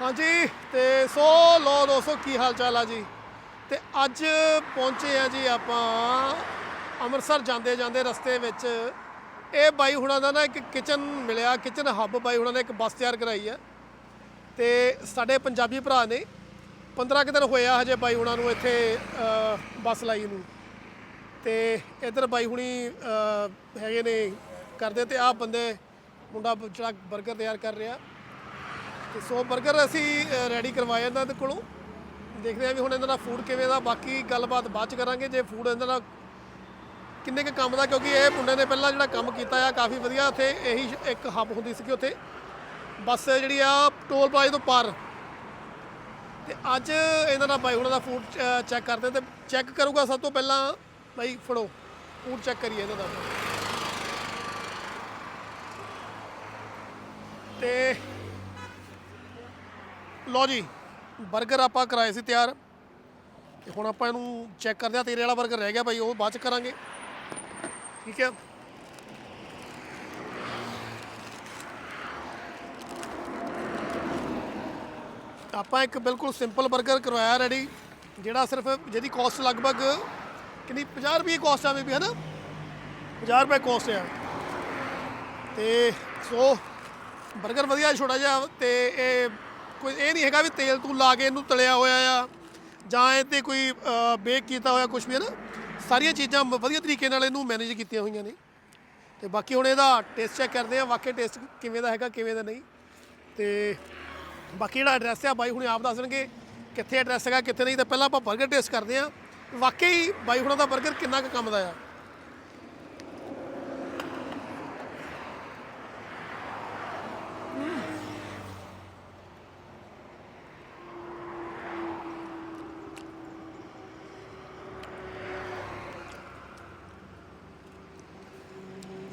ਹਾਂਜੀ, ਤੇ ਸੋ ਲੋ ਦੋਸਤੋ, ਕੀ ਹਾਲ ਚਾਲ ਆ ਜੀ? ਤੇ ਅੱਜ ਪਹੁੰਚੇ ਆ ਜੀ ਆਪਾਂ ਅੰਮ੍ਰਿਤਸਰ ਜਾਂਦੇ ਜਾਂਦੇ ਰਸਤੇ ਵਿੱਚ। ਇਹ ਬਾਈ ਹੁਣਾਂ ਦਾ ਨਾ ਇੱਕ ਕਿਚਨ ਮਿਲਿਆ ਕਿਚਨ ਹੱਬ ਬਾਈ ਹੁਣਾਂ ਨੇ ਇੱਕ ਬੱਸ ਤਿਆਰ ਕਰਾਈ ਆ। ਤੇ ਸਾਡੇ ਪੰਜਾਬੀ ਭਰਾ ਨੇ 15 ਕੁ ਦਿਨ ਹੋਇਆ ਹਜੇ ਬਾਈ ਹੁਣਾਂ ਨੂੰ ਇੱਥੇ ਬੱਸ ਲਾਈ ਨੂੰ। ਤੇ ਇਧਰ ਬਾਈ ਹੁਣੀ ਹੈਗੇ ਨੇ, ਕਰਦੇ ਤੇ ਆਹ ਬੰਦੇ ਮੁੰਡਾ ਜਿਹੜਾ 버ਗਰ ਤਿਆਰ ਕਰ ਰਿਹਾ। ਤੇ ਸੋ 버ਗਰ ਅਸੀਂ ਰੈਡੀ ਕਰਵਾਏ ਇਹਨਾਂ ਦੇ ਕੋਲੋਂ। ਦੇਖਦੇ ਆ ਵੀ ਹੁਣ ਇਹਨਾਂ ਦਾ ਫੂਡ ਕਿਵੇਂ ਦਾ, ਬਾਕੀ ਗੱਲਬਾਤ ਬਾਅਦ ਚ ਕਰਾਂਗੇ ਜੇ ਫੂਡ ਇਹਨਾਂ ਦਾ ਕਿੰਨੇ ਕੁ ਕੰਮ ਦਾ, ਕਿਉਂਕਿ ਇਹ ਮੁੰਡੇ ਨੇ ਪਹਿਲਾਂ ਜਿਹੜਾ ਕੰਮ ਕੀਤਾ ਆ, ਕਾਫੀ ਵਧੀਆ ਉੱਥੇ, ਇਹੀ ਇੱਕ ਹੱਬ ਹੁੰਦੀ ਸੀ ਉੱਥੇ। ਬੱਸ ਜਿਹੜੀ ਆ ਟੋਲ ਪਲਾਜ਼ੇ ਤੋਂ ਪਾਰ। ਤੇ ਅੱਜ ਇਹਨਾਂ ਦਾ ਬਾਈ ਹੁਣਾਂ ਦਾ ਫੂਡ ਚੈੱਕ ਕਰਦੇ ਤੇ ਚੈੱਕ ਕਰੂਗਾ ਸਭ ਤੋਂ ਪਹਿਲਾਂ, ਬਾਈ ਫੜੋ ਫੂਡ ਚੈੱਕ ਕਰੀਏ ਇਹਨਾਂ ਦਾ। ਤੇ ਲਓ ਜੀ 버ਗਰ ਆਪਾਂ ਕਰਾਏ ਸੀ ਤਿਆਰ। ਤੇ ਹੁਣ ਆਪਾਂ ਇਹਨੂੰ ਚੈੱਕ ਕਰਦੇ ਆ ਤੇਰੇ ਵਾਲਾ 버ਗਰ ਰਹਿ ਗਿਆ ਭਾਈ, ਉਹ ਬਾਅਦ ਚ ਕਰਾਂਗੇ। ਠੀਕ ਹੈ? ਆਪਾਂ ਇੱਕ ਬਿਲਕੁਲ ਸਿੰਪਲ 버ਗਰ ਕਰਵਾਇਆ ਰੈਡੀ ਜਿਹੜਾ ਸਿਰਫ ਜਿਹਦੀ ਕੋਸਟ ਲਗਭਗ ਕਿੰਨੀ 50 ਰੁਪਏ ਕੋਸਟ ਆਵੇ ਵੀ ਹੈ ਨਾ 50 ਰੁਪਏ ਕੋਸਟ ਆ। ਤੇ ਸੋ 버ਗਰ ਵਧੀਆ ਛੋਟਾ ਜਿਹਾ ਤੇ ਇਹ ਕੋਈ ਇਹ ਨਹੀਂ ਹੈਗਾ ਵੀ ਤੇਲ ਤੂੰ ਲਾ ਕੇ ਇਹਨੂੰ ਤਲਿਆ ਹੋਇਆ ਆ ਜਾਂ ਇਹ ਤੇ ਕੋਈ ਬੇਕ ਕੀਤਾ ਹੋਇਆ ਕੁਝ ਵੀ ਹੈ ਨਾ, ਸਾਰੀਆਂ ਚੀਜ਼ਾਂ ਮ- ਵਧੀਆ ਤਰੀਕੇ ਨਾਲ ਇਹਨੂੰ ਮੈਨੇਜ ਕੀਤੀਆਂ ਹੋਈਆਂ ਨੇ। ਤੇ ਬਾਕੀ ਹੁਣ ਇਹਦਾ ਟੇਸਟ ਚੈੱਕ ਕਰਦੇ ਆ ਵਾਕਈ ਟੇਸਟ ਕਿਵੇਂ ਦਾ ਹੈਗਾ, ਕਿਵੇਂ ਦਾ ਨਹੀਂ। ਤੇ ਬਾਕੀ ਜਿਹੜਾ ਐਡਰੈਸ ਆ, ਬਾਈ ਹੁਣੇ ਆਪ ਦੱਸ ਦੇਣਗੇ ਕਿੱਥੇ ਐਡਰੈਸ ਹੈਗਾ, ਕਿੱਥੇ ਨਹੀਂ, ਤਾਂ ਪਹਿਲਾਂ ਆਪਾਂ 버ਗਰ ਟੇਸਟ ਕਰਦੇ ਆ ਵਾਕਈ ਬਾਈ ਹੁਣਾਂ ਦਾ 버ਗਰ ਕਿੰਨਾ ਕੁ ਕੰਮ ਦਾ ਆ।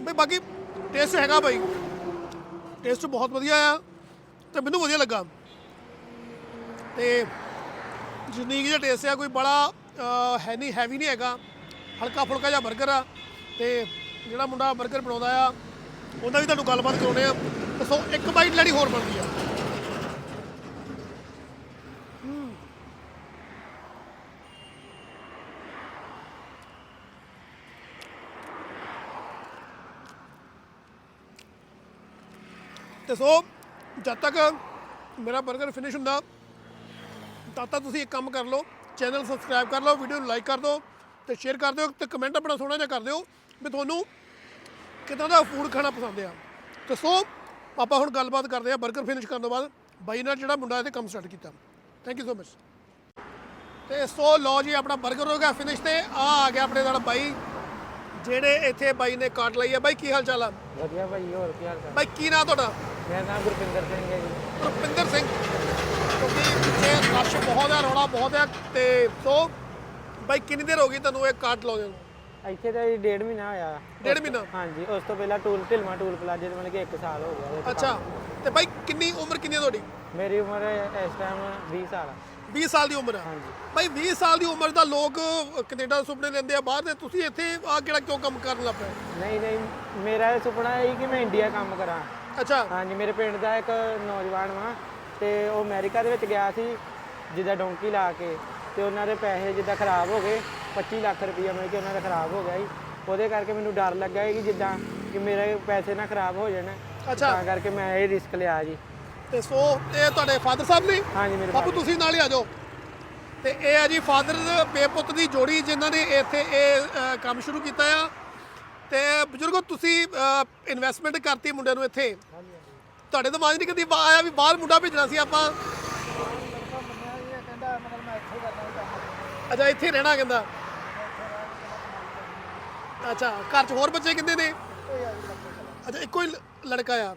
ਬਈ ਬਾਕੀ ਟੇਸਟ ਹੈਗਾ ਬਾਈ। ਟੇਸਟ ਬਹੁਤ ਵਧੀਆ ਆ ਤੇ ਮੈਨੂੰ ਵਧੀਆ ਲੱਗਾ। ਤੇ ਯੂਨੀਕ ਜਿਹਾ ਟੇਸਟ ਆ, ਕੋਈ ਬੜਾ ਹੈ ਨਹੀਂ ਹੈਵੀ ਨਹੀਂ ਹੈਗਾ। ਹਲਕਾ ਫੁਲਕਾ ਜਿਹਾ 버ਗਰ ਆ ਤੇ ਜਿਹੜਾ ਮੁੰਡਾ 버ਗਰ ਬਣਾਉਂਦਾ ਆ, ਉਹਦਾ ਵੀ ਤੁਹਾਨੂੰ ਗੱਲਬਾਤ ਕਰਾਉਣੇ ਆ। ਤੇ ਸੋ ਇੱਕ ਬਾਈਟ ਲੈਣੀ ਹੋਰ ਬਣਦੀ ਆ। ਤੇ ਸੋ ਜਦ ਤੱਕ ਮੇਰਾ 버ਗਰ ਫਿਨਿਸ਼ ਹੁੰਦਾ ਤਦ ਤੱਕ ਤੁਸੀਂ ਇੱਕ ਕੰਮ ਕਰ ਲਓ ਚੈਨਲ ਸਬਸਕ੍ਰਾਈਬ ਕਰ ਲਓ ਵੀਡੀਓ ਨੂੰ ਲਾਈਕ ਕਰ ਦਿਓ ਤੇ ਸ਼ੇਅਰ ਕਰ ਦਿਓ ਤੇ ਕਮੈਂਟ ਆਪਣਾ ਸੋਹਣਾ ਜਿਹਾ ਕਰ ਦਿਓ ਵੀ ਤੁਹਾਨੂੰ ਕਿਦਾਂ ਦਾ ਫੂਡ ਖਾਣਾ ਪਸੰਦ ਆ। ਤੇ ਸੋ ਆਪਾਂ ਹੁਣ ਗੱਲਬਾਤ ਕਰਦੇ ਆ 버ਗਰ ਫਿਨਿਸ਼ ਕਰਨ ਤੋਂ ਬਾਅਦ ਬਾਈ ਨਾਲ ਜਿਹੜਾ ਮੁੰਡਾ ਇਹਦੇ ਕੰਮ ਸਟਾਰਟ ਕੀਤਾ। ਥੈਂਕ ਯੂ ਸੋ ਮਚ ਤੇ ਸੋ ਲੋ ਜੀ ਆਪਣਾ 버ਗਰ ਹੋ ਗਿਆ ਫਿਨਿਸ਼ ਤੇ ਆ ਆ ਗਿਆ ਆਪਣੇ ਨਾਲ ਬਾਈ ਜਿਹੜੇ ਇੱਥੇ ਬਾਈ ਨੇ ਕਾਟ ਲਈ ਆ। ਬਾਈ ਕੀ ਹਾਲ ਚਾਲ ਆ? ਵਧੀਆ ਭਾਈ ਹੋਰ ਕੀ ਹਾਲ ਚਾਲ? ਬਾਈ ਕੀ ਨਾਂ ਤੁਹਾਡਾ? ਮੇਰਾ ਨਾਮ ਗੁਰਪਿੰਦਰ ਸਿੰਘ ਹੈ ਜੀ। ਰੁਪਿੰਦਰ ਸਿੰਘ ਕਿਉਂਕਿ ਪਿੱਛੇ ਰਸ਼ ਬਹੁਤ ਹੈ ਰੌਲਾ ਬਹੁਤ ਹੈ ਤੇ ਸੋ ਬਾਈ ਕਿੰਨੀ ਦੇਰ ਹੋ ਗਈ ਤੁਹਾਨੂੰ ਇਹ ਕਾਰਡ ਲਾਉਂਦੇ ਨੂੰ? ਇੱਥੇ ਤਾਂ ਜੀ ਡੇਢ ਮਹੀਨਾ ਹੋਇਆ। ਡੇਢ ਮਹੀਨਾ? ਹਾਂਜੀ ਉਸ ਤੋਂ ਪਹਿਲਾਂ ਟੂਲ ਢਿਲਮਾ ਟੂਲ ਪਲਾਜੇ ਦੇ ਮਤਲਬ ਕਿ 1 ਸਾਲ ਹੋ ਗਿਆ। ਅੱਛਾ ਤੇ ਬਾਈ ਕਿੰਨੀ ਉਮਰ ਕਿੰਨੀ ਹੈ ਤੁਹਾਡੀ? ਕੰਮ। ਮੇਰੀ ਉਮਰ ਇਸ ਟਾਈਮ 20 ਸਾਲ ਆ। 20 ਸਾਲ ਦੀ ਉਮਰ ਹੈ ਹਾਂਜੀ। ਬਾਈ 20 ਸਾਲ ਦੀ ਉਮਰ ਦਾ ਲੋਕ ਕੈਨੇਡਾ ਦੇ ਸੁਪਨੇ ਲੈਂਦੇ ਆ ਬਾਹਰ ਦੇ ਤੁਸੀਂ ਇੱਥੇ ਆ ਕਿਹੜਾ ਕਿਉਂ ਕੰਮ ਕਰਨ ਲੱਗ ਪਏ? ਨਹੀਂ ਨਹੀਂ ਮੇਰਾ ਇਹ ਸੁਪਨਾ ਹੈ ਕਿ ਮੈਂ ਇੰਡੀਆ ਕੰਮ ਕਰਾਂ। ਅੱਛਾ। ਹਾਂਜੀ ਮੇਰੇ ਪਿੰਡ ਦਾ ਇੱਕ ਨੌਜਵਾਨ ਵਾ ਤੇ ਉਹ ਅਮਰੀਕਾ ਦੇ ਵਿੱਚ ਗਿਆ ਸੀ ਜਿੱਦਾਂ ਡੋਂਕੀ ਲਾ ਕੇ ਤੇ ਉਹਨਾਂ ਦੇ ਪੈਸੇ ਜਿੱਦਾਂ ਖਰਾਬ ਹੋ ਗਏ 25 ਲੱਖ ਰੁਪਈਆ ਮਿਲ ਕੇ ਉਹਨਾਂ ਦਾ ਖਰਾਬ ਹੋ ਗਿਆ ਸੀ। ਉਹਦੇ ਕਰਕੇ ਮੈਨੂੰ ਡਰ ਲੱਗਾ ਕਿ ਜਿੱਦਾਂ ਕਿ ਮੇਰੇ ਪੈਸੇ ਨਾ ਖਰਾਬ ਹੋ ਜਾਣ ਅੱਛਾ। ਤਾਂ ਕਰਕੇ ਮੈਂ ਇਹ ਰਿਸਕ ਲਿਆ ਜੀ। ਤੇ ਸੋ ਇਹ ਤੁਹਾਡੇ ਫਾਦਰ ਸਾਹਿਬ ਨੇ? ਹਾਂਜੀ ਮੇਰੇ ਬਾਪੂ ਤੁਸੀਂ ਨਾਲ ਹੀ ਆ ਜਾਓ। ਤੇ ਇਹ ਆ ਜੀ ਫਾਦਰ ਬੇਪੁੱਤ ਦੀ ਜੋੜੀ ਜਿਨ੍ਹਾਂ ਨੇ ਇੱਥੇ ਇਹ ਕੰਮ ਸ਼ੁਰੂ ਕੀਤਾ ਆ। ਤੇ ਬਜ਼ੁਰਗੋ, ਤੁਸੀਂ ਇਨਵੈਸਟਮੈਂਟ ਕਰਤੀ ਮੁੰਡੇ ਨੂੰ ਇੱਥੇ। ਤੁਹਾਡੇ ਦਿਮਾਗ 'ਚ ਨਹੀਂ ਕਦੀ ਬਾ- ਆਇਆ ਵੀ ਬਾਹਰ ਮੁੰਡਾ ਭੇਜਣਾ ਸੀ ਆਪਾਂ? ਅੱਛਾ, ਇੱਥੇ ਰਹਿਣਾ ਕਹਿੰਦਾ। ਅੱਛਾ, ਘਰ 'ਚ ਹੋਰ ਬੱਚੇ ਕਿੰਨੇ ਨੇ? ਅੱਛਾ, ਇੱਕੋ ਹੀ ਲੜਕਾ ਆ।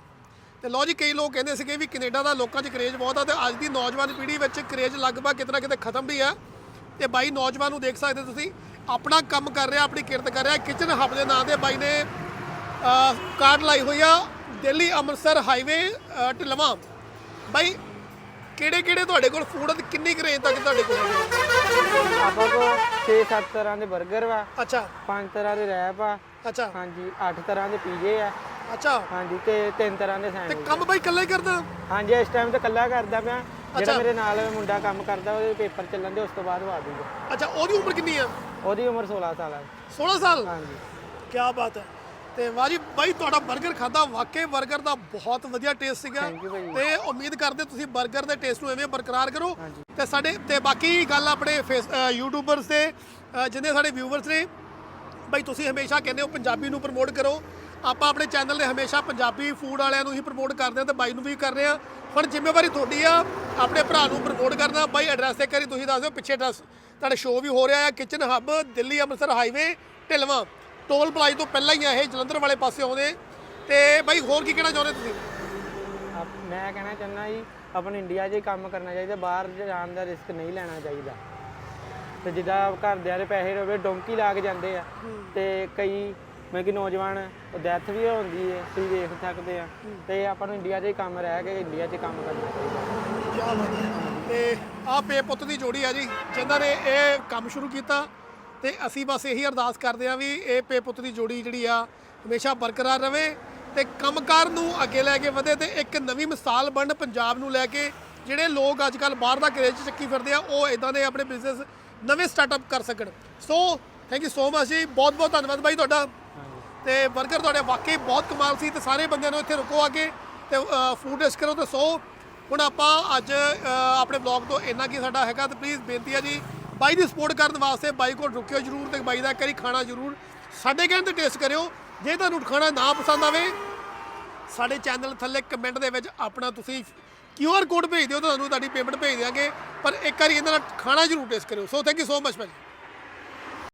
ਤੇ ਲੋ ਜੀ, ਕਈ ਲੋਕ ਕਹਿੰਦੇ ਸੀਗੇ ਵੀ ਕੈਨੇਡਾ ਦਾ ਲੋਕਾਂ 'ਚ ਕਰੇਜ ਬਹੁਤ ਆ ਤੇ ਅੱਜ ਦੀ ਨੌਜਵਾਨ ਪੀੜ੍ਹੀ ਵਿੱਚ ਕਰੇਜ ਲਗਭਗ ਕਿਤੇ ਨਾ ਕਿਤੇ ਖਤਮ ਵੀ ਆ। ਤੇ ਬਾਈ, ਨੌਜਵਾਨ ਨੂੰ ਦੇਖ ਸਕਦੇ ਤੁਸੀਂ। ਆਪਣਾ ਕੰਮ ਕਰ ਰਿਹਾ ਆਪਣੀ ਕਿਰਤ ਕਰ ਰਿਹਾ। ਕਿਚਨ ਹੱਬ ਦੇ ਨਾਂ ਤੇ ਬਾਈ ਨੇ ਕਾਰਡ ਲਾਈ ਹੋਈ ਆ ਦਿੱਲੀ ਅੰਮ੍ਰਿਤਸਰ ਹਾਈਵੇ ਢਿਲਵਾਂ। ਬਾਈ ਕਿਹੜੇ ਕਿਹੜੇ ਤੁਹਾਡੇ ਕੋਲ ਫੂਡ ਕਿੰਨੀ ਕੁ ਰੇਂਜ ਤੱਕ ਤੁਹਾਡੇ ਕੋਲ ਹੈਗੇ? ਆਪਾਂ ਕੋਲ 6-7 ਤਰ੍ਹਾਂ ਦੇ 버ਗਰ ਵਾ ਅੱਛਾ। ਪੰਜ ਤਰ੍ਹਾਂ ਦੇ ਰੈਪ ਆ ਅੱਛਾ। ਹਾਂਜੀ 8 ਤਰ੍ਹਾਂ ਦੇ ਪੀਜੇ ਆ। ਅੱਛਾ। ਹਾਂਜੀ ਤੇ ਤਿੰਨ ਤਰ੍ਹਾਂ ਦੇ ਤੇ ਸੈਂਡਵਿਚ ਕੰਮ ਬਾਈ ਇਕੱਲਾ ਹੀ ਕਰਦਾ? ਹਾਂਜੀ ਇਸ ਟਾਈਮ ਤੇ ਇਕੱਲਾ ਕਰਦਾ ਪਿਆ। ਜਿਹੜਾ ਮੇਰੇ ਨਾਲ ਮੁੰਡਾ ਕੰਮ ਕਰਦਾ ਉਹਦੇ ਪੇਪਰ ਚੱਲਣ ਦੇ ਉਸ ਤੋਂ ਬਾਅਦ ਆ ਜਾਊਗਾ। ਅੱਛਾ ਉਹਦੀ ਉਮਰ ਕਿੰਨੀ ਆ? ਉਹਦੀ ਉਮਰ 16 ਸਾਲ ਹੈ 16 ਸਾਲ? ਹਾਂਜੀ। ਕੀ ਬਾਤ ਹੈ। ਤੇ ਵਾਜੀ ਬਾਈ ਤੁਹਾਡਾ 버ਗਰ ਖਾਦਾ ਵਾਕਈ 버ਗਰ ਦਾ ਬਹੁਤ ਵਧੀਆ ਟੇਸਟ ਸੀਗਾ। Thank ਤੇ ਉਮੀਦ ਕਰਦੇ ਤੁਸੀਂ 버ਗਰ ਦੇ ਟੇਸਟ ਨੂੰ ਐਵੇਂ ਬਰਕਰਾਰ ਕਰੋ। ਹਾਂਜੀ। ਤੇ ਸਾਡੇ ਤੇ ਬਾਕੀ ਗੱਲ ਆਪਣੇ ਫੇਸ ਯੂਟਿਊਬਰਸ ਦੇ ਜਿੰਨੇ ਸਾਡੇ ਵਿਊਵਰਸ ਨੇ ਬਾਈ ਤੁਸੀਂ ਹਮੇਸ਼ਾ ਕਹਿੰਦੇ ਹੋ ਪੰਜਾਬੀ ਨੂੰ ਪ੍ਰਮੋਟ ਕਰੋ। ਆਪਾਂ ਆਪਣੇ ਚੈਨਲ ਤੇ ਹਮੇਸ਼ਾ ਪੰਜਾਬੀ ਫੂਡ ਵਾਲਿਆਂ ਨੂੰ ਹੀ ਪ੍ਰਮੋਟ ਕਰਦੇ ਹਾਂ ਤੇ ਬਾਈ ਨੂੰ ਵੀ ਕਰ ਰਹੇ ਆ ਹੁਣ ਜ਼ਿੰਮੇਵਾਰੀ ਤੁਹਾਡੀ ਆ ਆਪਣੇ ਭਰਾ ਨੂੰ ਪ੍ਰਮੋਟ ਕਰਨਾ। ਬਾਈ ਐਡਰੈਸ ਤੇ ਕਰੀ ਤੁਸੀਂ ਦੱਸ ਦਿਓ ਪਿੱਛੇ ਐਡਰੈਸ ਤੁਹਾਡਾ ਸ਼ੋਅ ਵੀ ਹੋ ਰਿਹਾ ਹੈ kitchen hub Delhi Amritsar highway Dhilwan. Toll ply ਤੋਂ ਪਹਿਲਾਂ ਹੀ ਆ ਇਹ ਜਲੰਧਰ ਵਾਲੇ ਪਾਸੇ ਆਉਂਦੇ। ਤੇ ਬਾਈ ਹੋਰ ਕੀ ਕਹਿਣਾ ਚਾਹੁੰਦੇ ਤੁਸੀਂ? ਮੈਂ ਕਹਿਣਾ ਚਾਹੁੰਦਾ ਜੀ ਆਪਾਂ ਨੂੰ ਇੰਡੀਆ 'ਚ ਹੀ ਕੰਮ ਕਰਨਾ ਚਾਹੀਦਾ ਬਾਹਰ ਜਾਣ ਦਾ ਰਿਸਕ ਨਹੀਂ ਲੈਣਾ ਚਾਹੀਦਾ। ਤੇ ਜਿੱਦਾਂ ਘਰਦਿਆਂ ਦੇ ਪੈਸੇ ਰੋਵੇ ਡੋਂਕੀ ਲਾ ਕੇ ਜਾਂਦੇ ਆ। ਤੇ ਕਈ ਮੈਂ ਕਿ ਨੌਜਵਾਨ, ਉਹ ਡੈਥ ਵੀ ਹੁੰਦੀ ਹੈ, ਤੁਸੀਂ ਵੇਖ ਸਕਦੇ ਆ। ਤੇ ਆਪਾਂ ਨੂੰ ਇੰਡੀਆ 'ਚ ਹੀ ਕੰਮ ਰਹਿ ਕੇ ਇੰਡੀਆ 'ਚ ਹੀ ਕੰਮ ਕਰਨਾ ਚਾਹੀਦਾ। ਕਿਆ ਬਾਤ ਹੈ ਤੇ ਆਹ ਪੇ ਪੁੱਤ ਦੀ ਜੋੜੀ ਆ ਜੀ, ਜਿਨ੍ਹਾਂ ਨੇ ਇਹ ਕੰਮ ਸ਼ੁਰੂ ਕੀਤਾ, ਤੇ ਅਸੀਂ ਬਸ ਇਹੀ ਅਰਦਾਸ ਕਰਦੇ ਆ ਵੀ ਇਹ ਪੇ ਪੁੱਤ ਦੀ ਜੋੜੀ ਜਿਹੜੀ ਆ, ਹਮੇਸ਼ਾ ਬਰਕਰਾਰ ਰਵੇ, ਤੇ ਕੰਮਕਾਰ ਨੂੰ ਅੱਗੇ ਲੈ ਕੇ ਵਧੇ ਤੇ ਇੱਕ ਨਵੀਂ ਮਿਸਾਲ ਬਣ ਪੰਜਾਬ ਨੂੰ ਲੈ ਕੇ, ਜਿਹੜੇ ਲੋਕ ਅੱਜ ਕੱਲ ਬਾਹਰ ਦਾ ਕਰੇਜ 'ਚ ਚੱਕੀ ਫਿਰਦੇ ਆ, ਉਹ ਇਦਾਂ ਦੇ ਆਪਣੇ ਬਿਜ਼ਨਸ ਨਵੇਂ ਸਟਾਰਟਅਪ ਕਰ ਸਕਣ। So thank you so much ਜੀ ਬਹੁਤ ਬਹੁਤ ਧੰਨਵਾਦ ਬਾਈ ਤੁਹਾਡਾ। ਤੇ 버ਗਰ ਤੁਹਾਡੇ ਵਾਕਈ ਬਹੁਤ ਕਮਾਲ ਸੀ ਤੇ ਸਾਰੇ ਬੰਦਿਆਂ ਨੂੰ ਇੱਥੇ ਰੁਕੋ ਆ ਕੇ ਤੇ ਫੂਡ ਟੈਸਟ ਕਰੋ ਤੇ ਸੋ, ਹੁਣ ਆਪਾਂ ਅੱਜ ਆਪਣੇ ਬਲੌਗ ਤੋਂ ਇੰਨਾ ਕੀ ਸਾਡਾ ਹੈਗਾ ਤੇ ਪਲੀਜ਼ ਬੇਨਤੀ ਹੈ ਜੀ, ਬਾਈ ਦੀ ਸਪੋਰਟ ਕਰਨ ਵਾਸਤੇ ਬਾਈ ਕੋਲ ਰੁਕਿਓ ਜਰੂਰ ਤੇ ਬਾਈ ਦਾ ਇੱਕ ਵਾਰੀ ਖਾਣਾ ਜਰੂਰ ਸਾਡੇ ਕਹਿਣ ਤੇ ਟੇਸਟ ਕਰਿਓ, ਜੇ ਤੁਹਾਨੂੰ ਖਾਣਾ ਨਾ ਪਸੰਦ ਆਵੇ, ਸਾਡੇ ਚੈਨਲ ਥੱਲੇ ਕਮੈਂਟ ਦੇ ਵਿੱਚ ਆਪਣਾ ਤੁਸੀਂ QR ਕੋਡ ਭੇਜ ਦਿਓ ਤੁਹਾਨੂੰ ਤੁਹਾਡੀ ਪੇਮੈਂਟ ਭੇਜ ਦਿਆਂਗੇ, ਪਰ ਇੱਕ ਵਾਰੀ ਇਹਨਾਂ ਦਾ ਖਾਣਾ ਜਰੂਰ ਟੇਸਟ ਕਰਿਓ। So thank you so much ਭਾਜੀ